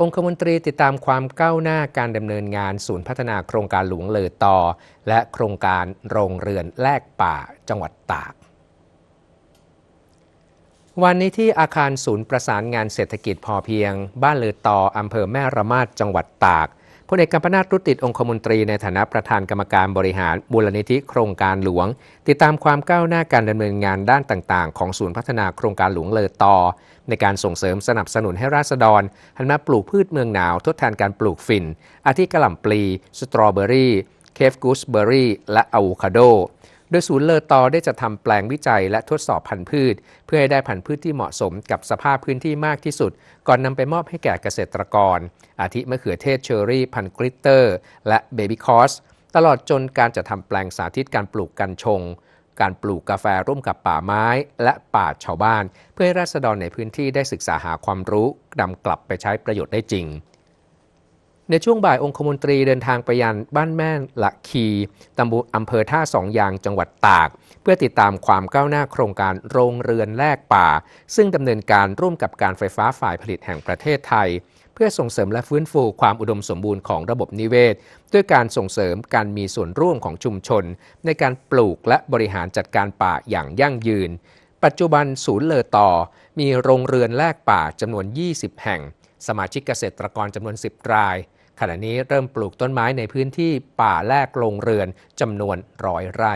องคมนตรีติดตามความก้าวหน้าการดำเนินงานศูนย์พัฒนาโครงการหลวงเลอต่อ และโครงการโรงเรือนแลกป่าจังหวัดตาก วันนี้ที่อาคารศูนย์ประสานงานเศรษฐกิจพอเพียง บ้านเลอตออำเภอแม่ระมาดจังหวัดตาก พลเอกกัมปนาตรุติดองคมนตรีในฐานะประธานกรรมการบริหารมูลนิธิโครงการหลวง ติดตามความก้าวหน้าการดำเนินงานด้านต่างๆ ของศูนย์พัฒนาโครงการหลวงเลอตอในการส่งเสริมสนับสนุนให้ราษฎรหันมาปลูกพืชเมืองหนาวทดแทนการปลูกฝิ่น อาทิกระหล่ำปลี สตรอเบอรี่ เคฟกูสเบอรี่ และอะโวคาโด โดยศูนย์เลอตอได้จะทำแปลงวิจัยและทดสอบพันธุ์พืช เพื่อให้ได้พันธุ์พืชที่เหมาะสมกับสภาพพื้นที่มากที่สุด ก่อนนำไปมอบให้แก่เกษตรกร อาทิมะเขือเทศเชอรี่ พันธุ์กริตเตอร์ และเบบี้คอสตลอดจนการจะทำแปลงสาธิตการปลูกกัญชง การปลูกกาแฟร่วมกับป่าไม้ และป่าชาวบ้าน เพื่อให้ราษฎรในพื้นที่ได้ศึกษาหาความรู้นำกลับไปใช้ประโยชน์ได้จริง ในช่วงบ่ายองคมนตรีเดินทางไปยันบ้านแม่ละคีตำบลอำเภอท่าสองยางจังหวัดตาก เพื่อติดตามความก้าวหน้าโครงการโรงเรือนแลกป่า ซึ่งดำเนินการร่วมกับการไฟฟ้าฝ่ายผลิตแห่งประเทศไทย เพื่อส่งเสริมและฟื้นฟูความอุดมสมบูรณ์ของระบบนิเวศ ด้วยการส่งเสริมการมีส่วนร่วมของชุมชน ในการปลูกและบริหารจัดการป่าอย่างยั่งยืน ปัจจุบันศูนย์เลอต่อ มีโรงเรือนแลกป่าจำนวน 20 แห่ง สมาชิกเกษตรกรจำนวน 10 ราย ขณะนี้เริ่มปลูกต้นไม้ในพื้นที่ป่าแลกโรงเรือนจำนวนร้อยไร่